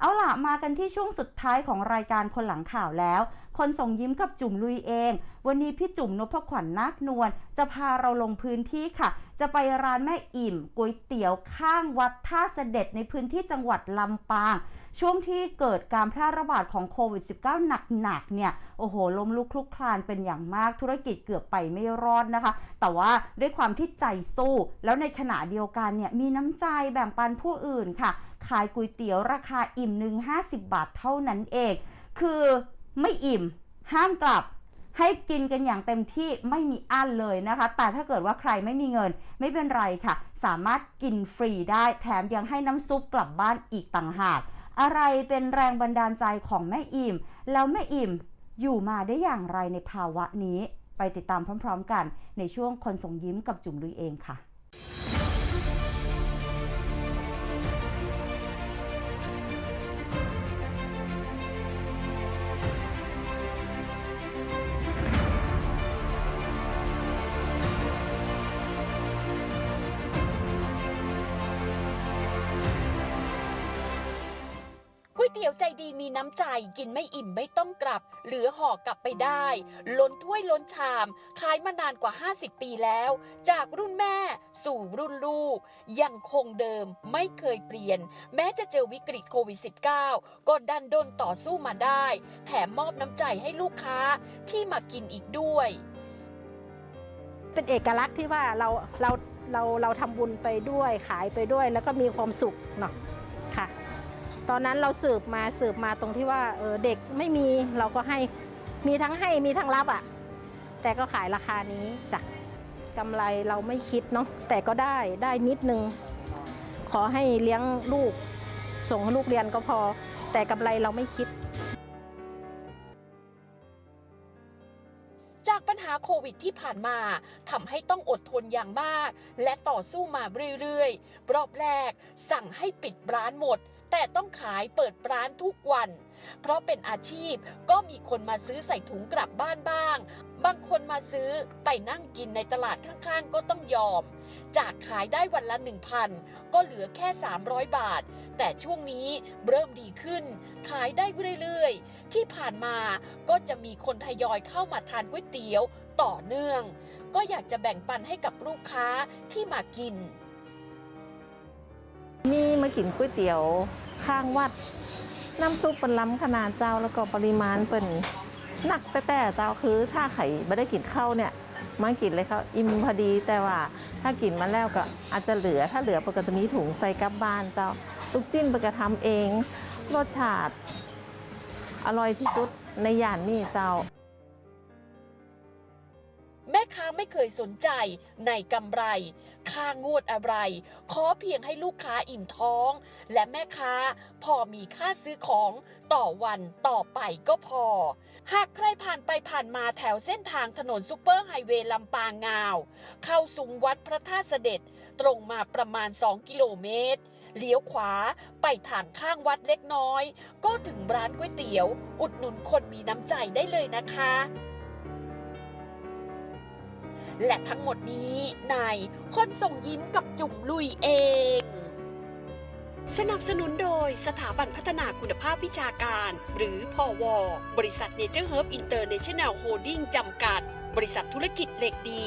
เอาล่ะ มากันที่ช่วงสุดท้ายของรายการคนหลังข่าวแล้ว คนส่งยิ้มกับจุ่มลุยเอง วันนี้พี่จุ่มนพขวัญนาคนวลจะพาเราลงพื้นที่ค่ะ จะไปร้านแม่อิ่มก๋วยเตี๋ยวข้างวัดท่าเสด็จในพื้นที่จังหวัดลำปาง ช่วงที่เกิดการแพร่ระบาดของโควิด -19 หนักๆเนี่ย โอ้โหล้มลุกคลุกคลานเป็นอย่างมากธุรกิจเกือบไปไม่รอดนะคะ แต่ว่าด้วยความที่ใจสู้ แล้วในขณะเดียวกันเนี่ยมีน้ำใจแบ่งปันผู้อื่นค่ะ ขายก๋วยเตี๋ยวราคาอิ่มหนึ่ง50 บาทเท่านั้นเอง คือไม่อิ่ม ห้ามกลับให้กินกันอย่างเต็มที่ไม่มีอั้นเลยนะคะ แต่ถ้าเกิดว่าใครไม่มีเงินไม่เป็นไรค่ะ สามารถกินฟรีได้แถมยังให้น้ำซุปกลับบ้านอีกต่างหาก อะไรเป็นแรงบันดาลใจของแม่อิ่ม แล้วแม่อิ่มอยู่มาได้อย่างไรในภาวะนี้ ไปติดตามพร้อม ๆ กันในช่วงคนส่งยิ้มกับจุ๋มลุยเองค่ะ วยเตี๋ยวใจดีมีน้ำใจกินไม่อิ่มไม่ต้องกลับ เหลือห่อกลับไปได้ ล้นถ้วยล้นชาม ขายมานานกว่า 50 ปีแล้ว จากรุ่นแม่สู่รุ่นลูก ยังคงเดิมไม่เคยเปลี่ยน แม้จะเจอวิกฤตโควิด -19 ก็ดันดนต่อสู้มาได้ แถมมอบน้ำใจให้ลูกค้าที่มากินอีกด้วย เป็นเอกลักษณ์ที่ว่าเราเราเราเราทำบุญไปด้วยขายไปด้วยแล้วก็มีความสุขเนาะค่ะ ตอนนั้นเราสืบมาสืบมาตรงที่ว่าเออเด็กไม่มีเราก็ให้มีทั้งให้มีทั้งรับอะ่ะ แต่ก็ขายราคานี้จ้ะกำไรเราไม่คิดเนาะแต่ก็ได้ได้นิดนึง ขอให้เลี้ยงลูก ส่งให้ลูกเรียนก็พอ แต่กำไรเราไม่คิดจากปัญหาโควิดที่ผ่านมาทำให้ต้องอดทนอย่างมาก และต่อสู้มาเรื่อยๆ รอบแรกสั่งให้ปิดร้านหมด แต่ต้องขายเปิดร้านทุกวัน เพราะเป็นอาชีพก็มีคนมาซื้อใส่ถุงกลับบ้านบ้าง บางคนมาซื้อไปนั่งกินในตลาดข้างๆ ก็ต้องยอม จากขายได้วันละ 1,000 ก็เหลือแค่ 300 บาท แต่ช่วงนี้เริ่มดีขึ้น ขายได้เรื่อยๆ ที่ผ่านมาก็จะมีคนทยอยเข้ามาทานก๋วยเตี๋ยวต่อเนื่อง ก็อยากจะแบ่งปันให้กับลูกค้าที่มากิน มากินก๋วยเตี๋ยวข้างวัด น้ำซุปเป็นล้ำขนาดเจ้าแล้วก็ปริมาณเป็นหนักแต่แต่เจ้าคือถ้าไข่ไม่ได้กินข้าวเนี่ยมากินเลยเขาอิ่มพอดีแต่ว่าถ้ากินมาแล้วก็อาจจะเหลือถ้าเหลือปกจะมีถุงใส่กลับบ้านเจ้าลูกจิ้นปกทำเองรสชาติอร่อยที่สุดในย่านนี่เจ้า แม่ค้าไม่เคยสนใจในกำไร ค่างวดอะไร ขอเพียงให้ลูกค้าอิ่มท้อง และแม่ค้าพอมีค่าซื้อของต่อวันต่อไปก็พอ หากใครผ่านไปผ่านมาแถวเส้นทางถนนซูเปอร์ไฮเวย์ลำปางงาว เข้าสุงวัดพระธาตุเสด็จตรงมาประมาณ 2 กิโลเมตรเลี้ยวขวาไปทางข้างวัดเล็กน้อย ก็ถึงร้านก๋วยเตี๋ยว อุดหนุนคนมีน้ำใจได้เลยนะคะ และทั้งหมดนี้ในคนส่งยิ้มกับจุ่มลุยเอง สนับสนุนโดยสถาบันพัฒนาคุณภาพวิชาการ หรือพอวบริษัทเนเจอร์เฮิร์บอินเตอร์เนชั่นแนลโฮลดิ้งจำกัด บริษัทธุรกิจเหล็กดี